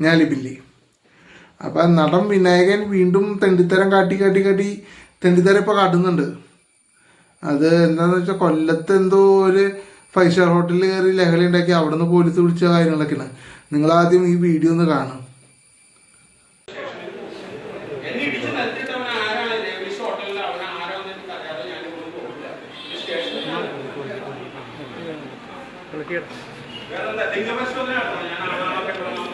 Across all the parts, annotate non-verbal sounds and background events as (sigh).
ഞാലിബില്ലി അപ്പം നടൻ വിനായകൻ വീണ്ടും തെണ്ടിത്തരം കാട്ടി കാട്ടി കാട്ടി തെണ്ടിത്തരം ഇപ്പോൾ കാട്ടുന്നുണ്ട്. അത് എന്താണെന്ന് വെച്ചാൽ കൊല്ലത്ത് എന്തോ ഒരു ഫൈവ് സ്റ്റാർ ഹോട്ടലിൽ കയറി ലഹളി ഉണ്ടാക്കി അവിടെ നിന്ന് പോലീസ് വിളിച്ച കാര്യങ്ങളൊക്കെയാണ്. നിങ്ങൾ ആദ്യം ഈ വീഡിയോ ഒന്ന് കാണും. എന്നെ ഇടിച്ച് നിലത്തിട്ടവൻ ആരാണ് രവീഷ് ഹോട്ടലിൽ അവൻ ആരാന്ന് എനിക്ക് അറിയാതെ ഞാൻ ഇങ്ങോട്ട് പോകില്ല ഈ സ്റ്റേഷനിൽ ഞാൻ വേറെന്താ ലിംഗപരിശോധന നടത്തണം ഞാൻ ആണാണോ പെണ്ണാണോ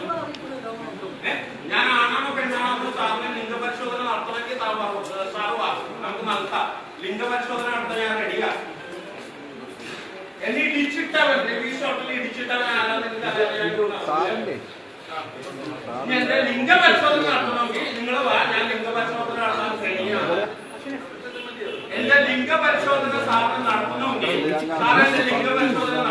ഏ? ഞാൻ ആണാണോ പെണ്ണാണോ എന്ന് സാറിന് ലിംഗപരിശോധന സാർ പറഞ്ഞു സാർ വാ നമുക്ക് നടത്താം ലിംഗപരിശോധന നടത്താൻ ഞാൻ റെഡിയാ എന്നെ ഇടിച്ചിട്ടവൻ രവീഷ് ഹോട്ടലിൽ ഇടിച്ചിട്ടവൻ ഇങ്ങോട്ട് എന്റെ ലിംഗപരിശോധന നടത്തണമെങ്കിൽ നിങ്ങൾ വാ ഞാൻ ലിംഗപരിശോധന നടത്താൻ കഴിയാണ് എന്റെ ലിംഗപരിശോധന സാറിന് നടത്തണമെങ്കിൽ സാർ എന്റെ ലിംഗപരിശോധന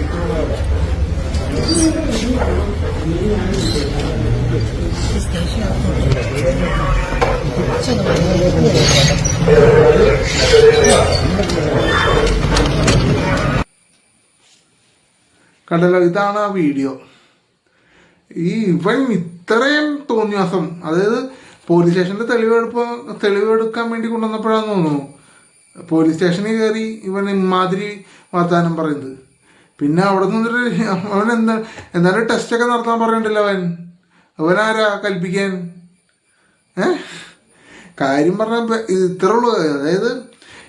നടത്തും കണ്ടല്ലോ ഇതാണ് ആ വീഡിയോ. ഈ ഇവൻ ഇത്രയും തോന്നിയാസം അതായത് പോലീസ് സ്റ്റേഷന്റെ തെളിവെടുപ്പ് തെളിവെടുക്കാൻ വേണ്ടി കൊണ്ടുവന്നപ്പോഴാന്ന് തോന്നുന്നു. പോലീസ് സ്റ്റേഷനിൽ കയറി ഇവൻ ഇമാതിരി വർത്താനം പറയുന്നത്. പിന്നെ അവിടെ നിന്നൊരു (laughs) അവൻ എന്താ എന്നാലും ടെസ്റ്റൊക്കെ നടത്താൻ പറയണ്ടല്ലോ അവൻ. അവനാരാ കൽപ്പിക്കാൻ? ഏ? കാര്യം പറഞ്ഞ ഇത്രേ ഉള്ളൂ. അതായത്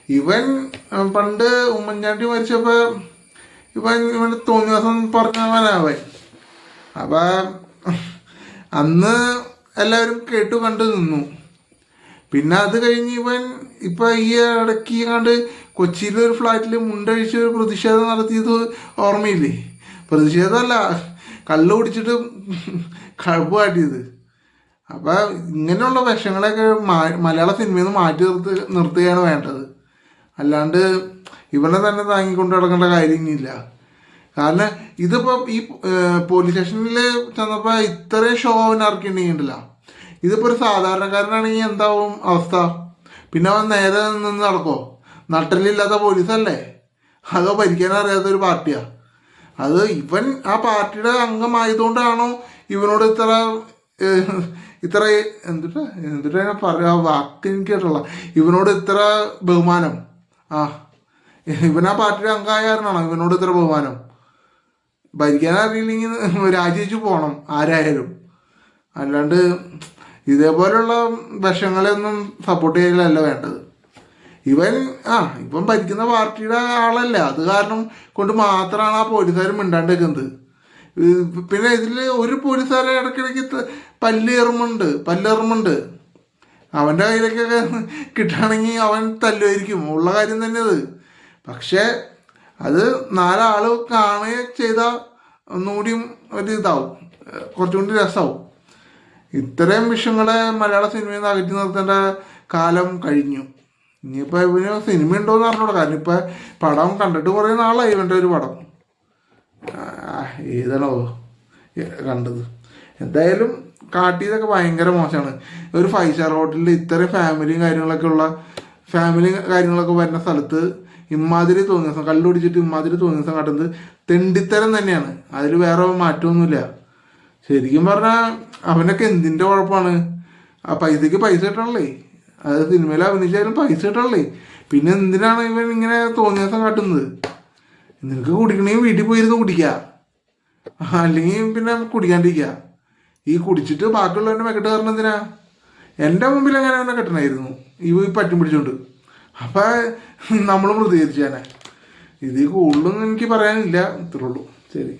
ഇവൻ പണ്ട് ഉമ്മൻചാണ്ടി മരിച്ചപ്പോൾ ഇവൻ ഇവൻ തോന്നി ദിവസം പറഞ്ഞവനാവൻ അപ്പം അന്ന് എല്ലാവരും കേട്ടു കണ്ടു നിന്നു. പിന്നെ അത് കഴിഞ്ഞ് ഇവൻ ഇപ്പം ഈ ഇടയ്ക്ക് കണ്ട് കൊച്ചിയിലെ ഒരു ഫ്ലാറ്റിൽ മുണ്ടഴിച്ച് ഒരു പ്രതിഷേധം നടത്തിയത് ഓർമ്മയില്ലേ? പ്രതിഷേധമല്ല കള്ള് കുടിച്ചിട്ട് കഴപ്പ് കാട്ടിയത് അപ്പം ഇങ്ങനെയുള്ള വിഷങ്ങളൊക്കെ മലയാള സിനിമയിൽ നിന്ന് മാറ്റി നിർത്ത് നിർത്തുകയാണ് വേണ്ടത്. അല്ലാണ്ട് ഇവനെ തന്നെ താങ്ങിക്കൊണ്ട് നടക്കേണ്ട കാര്യമില്ല. കാരണം ഇതിപ്പോൾ ഈ പോലീസ് സ്റ്റേഷനിൽ ചെന്നപ്പോൾ ഇത്രയും ഷോ അവൻ ഇറക്കിയിട്ടുണ്ടെങ്കിലല്ല ഇതിപ്പോൾ ഒരു സാധാരണക്കാരനാണെങ്കിൽ എന്താവും അവസ്ഥ? പിന്നെ അവൻ നേരെ നിന്ന് നടക്കോ? നട്ടലില്ലാത്ത പോലീസല്ലേ? അതോ ഭരിക്കാൻ അറിയാത്ത ഒരു പാർട്ടിയാ? അത് ഇവൻ ആ പാർട്ടിയുടെ അംഗമായതുകൊണ്ടാണോ ഇവനോട് ഇത്ര ഇത്ര എന്തിട്ട് എന്തിട്ട് പറയാ വാക്ക് എനിക്ക് കേട്ടുള്ള ഇവനോട് ഇത്ര ബഹുമാനം. ആ ഇവൻ ആ പാർട്ടിയുടെ അംഗമായ കാരണമാണോ ഇവനോട് ഇത്ര ബഹുമാനം? ഭരിക്കാൻ അറിയില്ലെങ്കിൽ രാജിവെച്ച് പോകണം ആരായാലും. അല്ലാണ്ട് ഇതേപോലുള്ള വിഷങ്ങളെയൊന്നും സപ്പോർട്ട് ചെയ്യലല്ല വേണ്ടത്. ഇവൻ ആ ഇവൻ ഭരിക്കുന്ന പാർട്ടിയുടെ ആളല്ല. അത് കാരണം കൊണ്ട് മാത്രമാണ് ആ പോലീസുകാർ മിണ്ടാണ്ടിരിക്കുന്നത്. പിന്നെ ഇതിൽ ഒരു പോലീസുകാരെ ഇടയ്ക്കിടയ്ക്ക് പല്ലേറുമുണ്ട് പല്ലേറുമുണ്ട് അവന്റെ കയ്യിലേക്കൊക്കെ കിട്ടുകയാണെങ്കിൽ അവൻ തല്ലുമായിരിക്കും. ഉള്ള കാര്യം തന്നെ അത് പക്ഷേ അത് നാലാൾ കാണുകയും ചെയ്താൽ ഒന്നുകൂടിയും ഒരു ഇതാവും. കുറച്ചും രസമാവും. ഇത്രയും വിഷയങ്ങളെ മലയാള സിനിമയിൽ നിന്ന് അകറ്റി നിർത്തേണ്ട കാലം കഴിഞ്ഞു. ഇനിയിപ്പോൾ ഇവന് സിനിമ ഉണ്ടോ എന്ന് അറിഞ്ഞൂടാ. കാരണം ഇപ്പം പടം കണ്ടിട്ട് കുറേ നാളായി ഇവന്റെ ഒരു പടം. ഏതാണോ കണ്ടത്. എന്തായാലും കാട്ടിയതൊക്കെ ഭയങ്കര മോശമാണ്. ഒരു ഫൈവ് സ്റ്റാർ ഹോട്ടലിൽ ഇത്രയും ഫാമിലിയും കാര്യങ്ങളൊക്കെ ഉള്ള ഫാമിലി കാര്യങ്ങളൊക്കെ വരുന്ന സ്ഥലത്ത് ഇമ്മാതിരി തോന്നിയ ദിവസം കല്ലുപിടിച്ചിട്ട് ഇമ്മാതിരി തോന്നിയ ദിവസം കാട്ടുന്നത് തെണ്ടിത്തരം തന്നെയാണ്. അതിൽ വേറെ മാറ്റമൊന്നുമില്ല. ശരിക്കും പറഞ്ഞാൽ അവനൊക്കെ എന്തിന്റെ കുഴപ്പമാണ് ആ പൈസക്ക് പൈസ കിട്ടണല്ലേ? അത് സിനിമയിൽ അഭിനയിച്ചാലും പൈസ കിട്ടണല്ലേ? പിന്നെ എന്തിനാണ് ഇവൻ ഇങ്ങനെ തോന്നിയ ദിവസം കാട്ടുന്നത്? നിനക്ക് കുടിക്കണമെങ്കിൽ വീട്ടിൽ പോയിരുന്ന് കുടിക്കുക അല്ലെങ്കിൽ പിന്നെ കുടിക്കാണ്ടിരിക്കുക ഈ കുടിച്ചിട്ട് ബാക്കിയുള്ളവന്റെ മെക്കെട്ട് കാരണം എന്തിനാ? എന്റെ മുമ്പിൽ അങ്ങനെ അവനെ കെട്ടണമായിരുന്നു? ഈ പറ്റും പിടിച്ചോണ്ട്. അപ്പം നമ്മൾ പ്രതികരിച്ചാനെ ഇതിൽ കൂടുതലൊന്നും എനിക്ക് പറയാനില്ല. ഇത്രയുള്ളൂ ശരി.